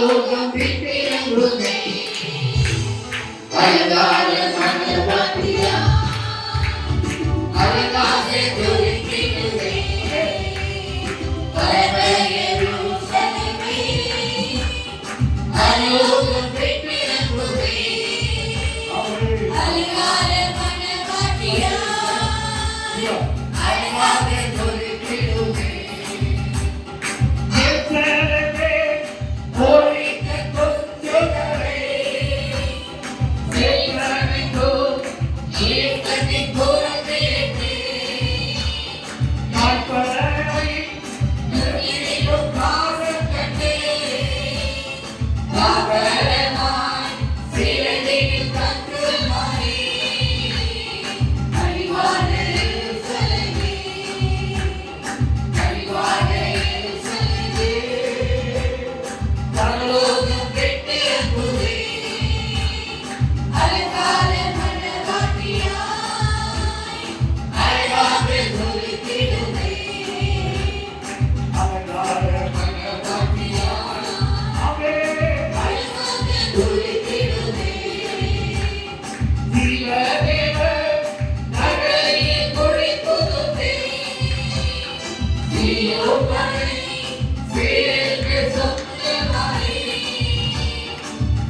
பரலோகம் விட்டெழும்புமே அழகால மண்டபத்தியா அழகாக துரிக்கிடுமே பரலோகம் விட்டெழும்புமே அழகால மண்டபத்தியா அழகாக துரிக்கிடுமே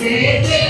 Crete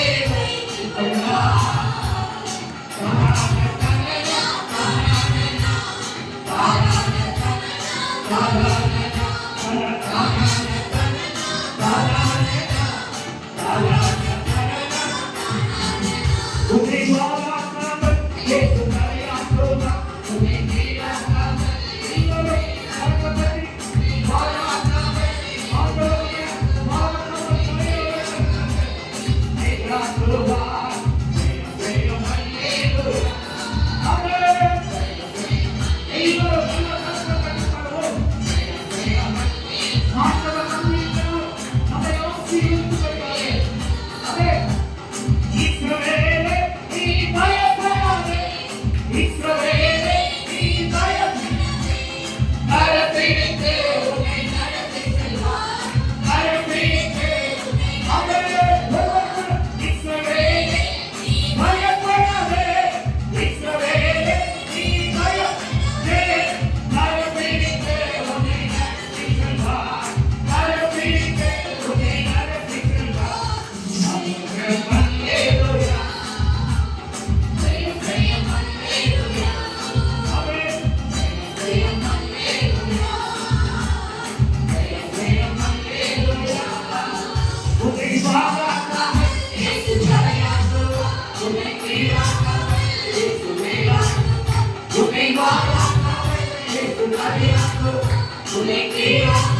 தலையாட்டுவார் உன்னை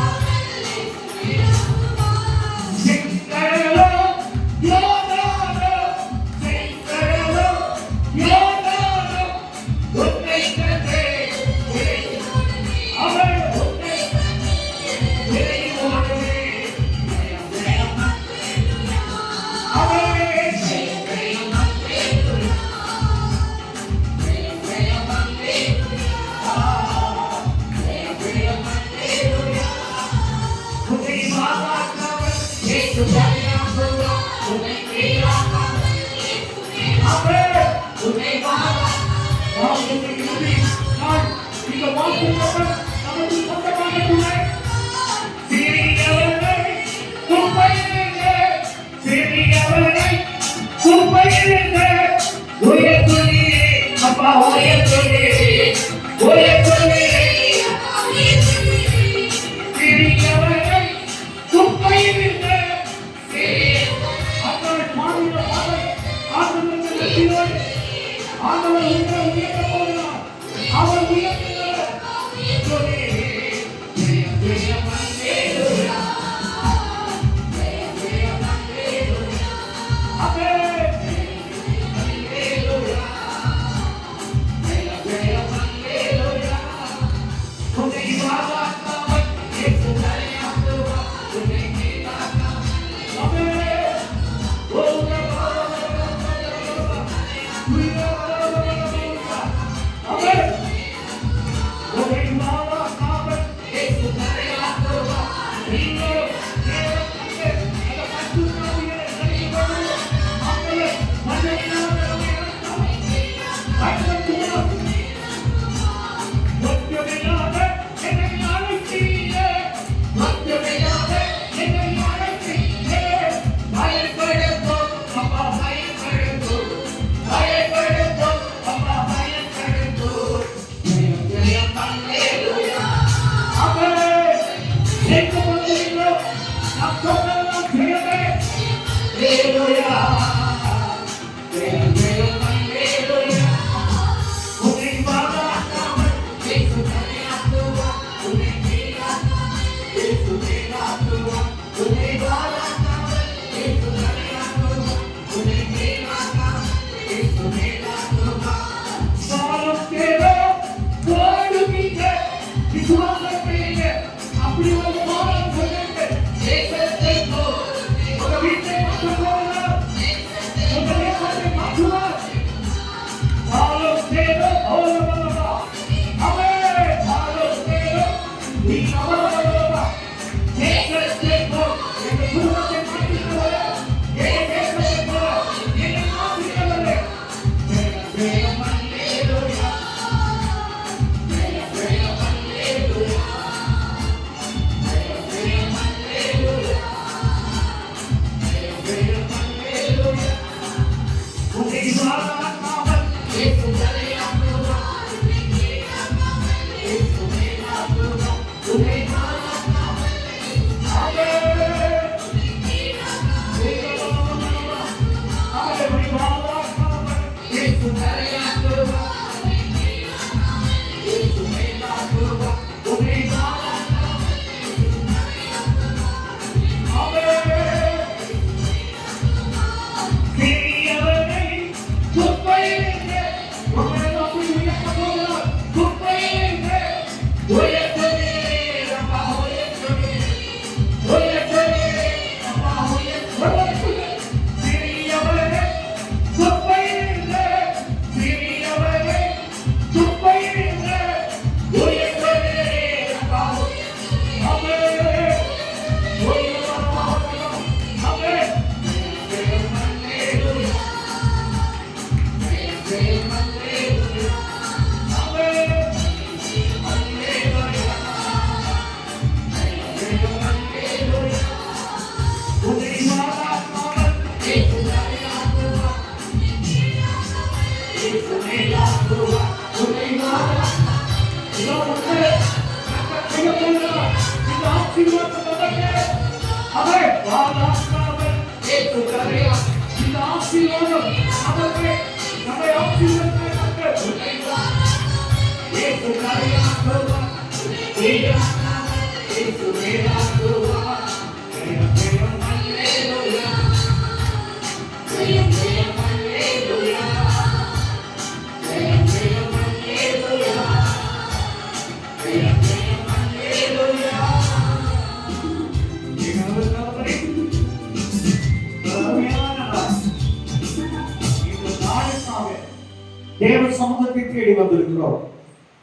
தேவ சமூகத்தை தேடி வந்திருக்கிறோம்.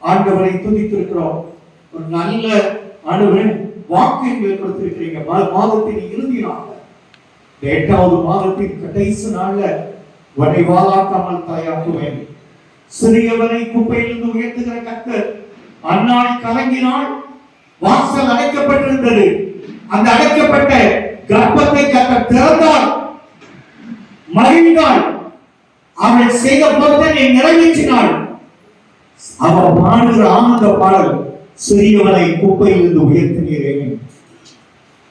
ஆண்டவரை துதித்திருக்கிறோம். ஒரு நல்ல அனுவன் வாக்கியங்கள் கொடுத்திருக்கிறீங்க மாதத்தின் இறுதி நாள் இந்த எட்டாவது மாதத்தின் கடைசி நாள்ல உன்னை வாழாக்காமல் தாயாக்குவேன் சிறியவனை குப்பையிலிருந்து உயர்த்துகிற கத்தர் அந்நாள் கலங்கினாள் வாசல் அடைக்கப்பட்டிருந்தது. அந்த அடைக்கப்பட்ட கர்ப்பத்தை கத்தர் திறந்தால் மகிழ்ந்தாள் அவள் செய்த பொருத்தனை நிறைவேற்றினாள் அவள் பாடுகிற ஆனந்த பாடல் சிறியவனை குப்பையிலிருந்து உயர்த்தினீரேன்.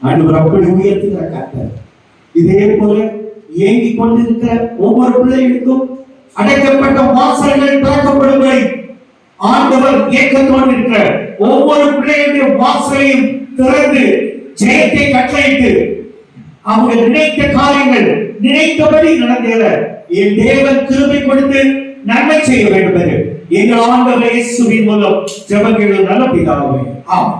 ஆண்டவர் அப்படி உயர்த்துகிற கத்தர் இதே போல ஏங்கிக் கொண்டிருக்கிற ஒவ்வொரு பிள்ளைகளுக்கும் அடைக்கப்பட்ட வாசல்கள் திறக்கப்படுவதை ஆண்டவர் இயக்கத்தோடு இருக்கிற ஒவ்வொரு பிள்ளைகளுடைய வாசலையும் திறந்து ஜெயத்தை கட்டளையிட்டு அவங்க நினைத்த காரியங்கள் நினைத்தபடி நடந்தேற. என் தேவன் திருப்பி கொடுத்து நன்மை செய்ய வேண்டும் என்று. எங்கள் ஆண்டவர் இயேசுவின் மூலம் ஜெபங்கள் நல்ல பிதாவே ஆமாம்